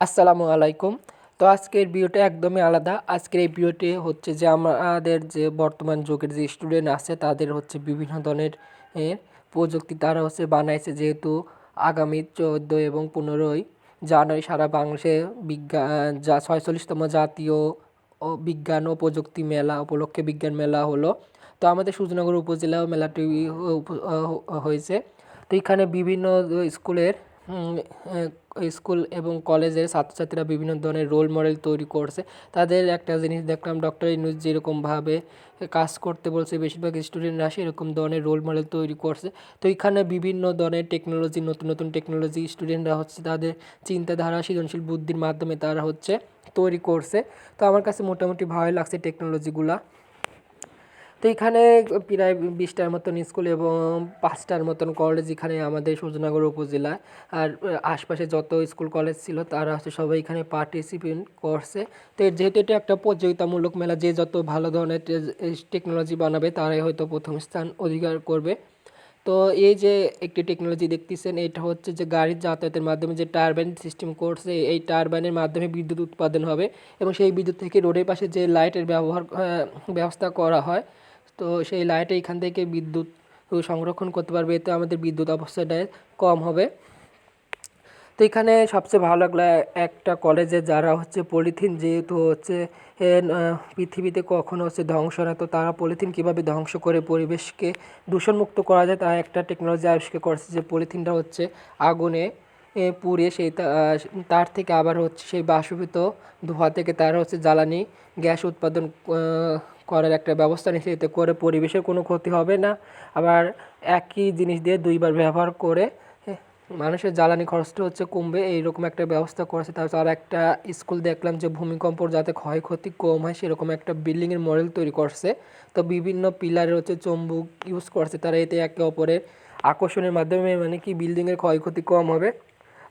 আসসালামু আলাইকুম। তো আজকের ভিডিওটা একদমই আলাদা। আজকের এই ভিডিওটি হচ্ছে যে আমাদের যে বর্তমান যুগের যে স্টুডেন্ট আছে, তাদের হচ্ছে বিভিন্ন ধরনের প্রযুক্তি তারা হচ্ছে বানাইছে যেহেতু আগামী চোদ্দ এবং পনেরোই জানুয়ারি সারা বাংলাদেশে বিজ্ঞান যা ছয়চল্লিশতম জাতীয় বিজ্ঞান ও প্রযুক্তি মেলা, উপলক্ষে বিজ্ঞান মেলা হলো। তো আমাদের সুজনগর উপজেলাও মেলাটি হয়েছে। তো এখানে বিভিন্ন স্কুলের স্কুল এবং কলেজের ছাত্রছাত্রীরা বিভিন্ন ধরনের রোল মডেল তৈরি করছে। তাদের একটা জিনিস দেখলাম ডক্টর ইনুজ যেরকমভাবে কাজ করতে বলছে, বেশিরভাগ স্টুডেন্টরা সেরকম ধরনের রোল মডেল তৈরি করছে। তো এখানে বিভিন্ন ধরনের টেকনোলজি নতুন নতুন টেকনোলজি স্টুডেন্টরা হচ্ছে, তাদের চিন্তাধারা, সৃজনশীল বুদ্ধির মাধ্যমে তারা হচ্ছে তৈরি করছে। তো আমার কাছে মোটামুটি ভালোই লাগছে টেকনোলজিগুলা তো এখানে প্রায় বিশটার মতন স্কুল এবং পাঁচটার মতন কলেজ এখানে আমাদের সূর্যনগর উপজেলায়। আর আশপাশে যত স্কুল কলেজ ছিল তারা হচ্ছে সবাই এখানে পার্টিসিপেট করছে। তো যেহেতু এটা একটা প্রতিযোগিতামূলক মেলা, যে যত ভালো ধরনের টেকনোলজি বানাবে তারাই হয়তো প্রথম স্থান অধিকার করবে। তো এই যে একটি টেকনোলজি দেখতেছেন, এটা হচ্ছে যে গাড়ির যাতায়াতের মাধ্যমে যে টারবাইন সিস্টেম করছে, এই টারবাইনের মাধ্যমে বিদ্যুৎ উৎপাদন হবে এবং সেই বিদ্যুৎ থেকে রোডের পাশে যে লাইটের ব্যবহার ব্যবস্থা করা হয়, তো সেই লাইট এইখান থেকে বিদ্যুৎ সংরক্ষণ করতে পারবে, এতে আমাদের বিদ্যুৎ অবস্থাটা কম হবে। তো এখানে সবচেয়ে ভালো লাগল একটা কলেজে যারা হচ্ছে পলিথিন যেহেতু হচ্ছে পৃথিবীতে কখনো হচ্ছে ধ্বংস না, তো তারা পলিথিন কীভাবে ধ্বংস করে পরিবেশকে দূষণমুক্ত করা যায়, তারা একটা টেকনোলজি আবিষ্কার করছে যে পলিথিনটা হচ্ছে আগুনে পুড়ে সেই তার থেকে আবার হচ্ছে সেই বাষ্পীভূত ধোঁয়া থেকে তারা হচ্ছে জ্বালানি, গ্যাস উৎপাদন করার একটা ব্যবস্থা নিচ্ছে এতে করে পরিবেশের কোনো ক্ষতি হবে না। আবার একই জিনিস দিয়ে দুইবার ব্যবহার করে মানুষের জ্বালানি খরচটা হচ্ছে কমবে, এইরকম একটা ব্যবস্থা করেছে। তারপর একটা স্কুল দেখলাম যে ভূমিকম্পর যাতে ক্ষয়ক্ষতি কম হয়, সেরকম একটা বিল্ডিংয়ের মডেল তৈরি করছে। তো বিভিন্ন পিলারে হচ্ছে চম্বুক ইউজ করছে, তারা এতে একে অপরের আকর্ষণের মাধ্যমে মানে কি বিল্ডিংয়ের ক্ষয়ক্ষতি কম হবে।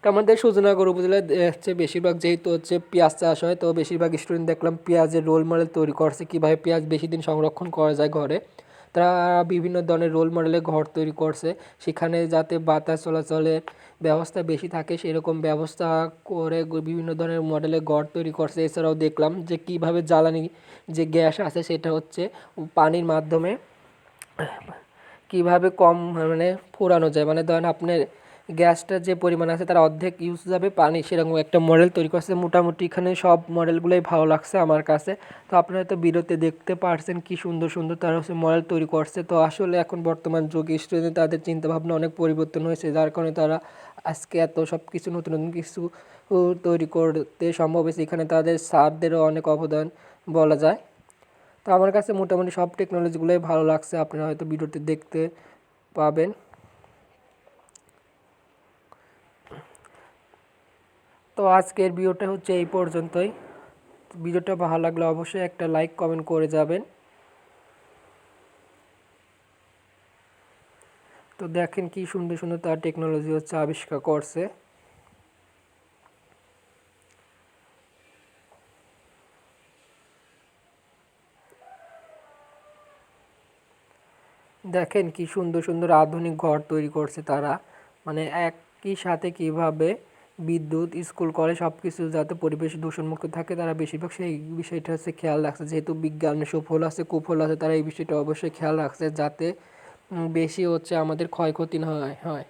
তো আমাদের সুজনগর উপজেলায় হচ্ছে বেশিরভাগ যেহেতু হচ্ছে পেঁয়াজ চাষ হয়, তো বেশিরভাগ স্টুডেন্ট দেখলাম পেঁয়াজের রোল মডেল তৈরি করছে, কীভাবে পেঁয়াজ বেশি দিন সংরক্ষণ করা যায় ঘরে। তারা বিভিন্ন ধরনের রোল মডেলে ঘর তৈরি করছে। সেখানে যাতে বাতাস চলাচলের ব্যবস্থা বেশি থাকে, সেরকম ব্যবস্থা করে বিভিন্ন ধরনের মডেলে ঘর তৈরি করছে। এছাড়াও দেখলাম যে কীভাবে জ্বালানি যে গ্যাস আছে, সেটা হচ্ছে পানির মাধ্যমে কীভাবে কম মানে পোড়ানো যায়। মানে ধরেন আপনার গ্যাসটা যে পরিমাণ আছে তার অর্ধেক ইউজ যাবে, পানি সেরকম একটা মডেল তৈরি করছে। মোটামুটি এখানে সব মডেলগুলোই ভালো লাগছে আমার কাছে। তো আপনারা তো বিরতে দেখতে পারছেন কি সুন্দর সুন্দর তারা হচ্ছে মডেল তৈরি করছে। তো আসলে এখন বর্তমান যুগে স্টুডেন্ট তাদের চিন্তাভাবনা অনেক পরিবর্তন হয়েছে, যার কারণে তারা আজকে এত সব কিছু নতুন নতুন কিছু তৈরি করতে সম্ভব হয়েছে। এখানে তাদের স্যারদেরও অনেক অবদান বলা যায়। তো আমার কাছে মোটামুটি সব টেকনোলজিগুলোই ভালো লাগছে। আপনারা হয়তো ভিডিওতে দেখতে পাবেন। তো আজকের ভিডিওটা হচ্ছে এই পর্যন্তই। ভিডিওটা ভালো লাগলে অবশ্যই একটা লাইক, কমেন্ট করে যাবেন। তো দেখেন কি সুন্দর সুন্দর তার টেকনোলজি হচ্ছে আবিষ্কার করছে। দেখেন কি সুন্দর সুন্দর আধুনিক ঘর তৈরি করছে তারা। মানে একই সাথে কীভাবে বিদ্যুৎ, স্কুল, কলেজ সব কিছু যাতে পরিবেশ দূষণমুক্ত থাকে, তারা বেশিরভাগ সেই বিষয়টা হচ্ছে খেয়াল রাখছে। যেহেতু বিজ্ঞানের সুফল আছে, কুফল আছে, তারা এই বিষয়টা অবশ্যই খেয়াল রাখছে যাতে বেশি হচ্ছে আমাদের ক্ষয়ক্ষতি না হয় হয়।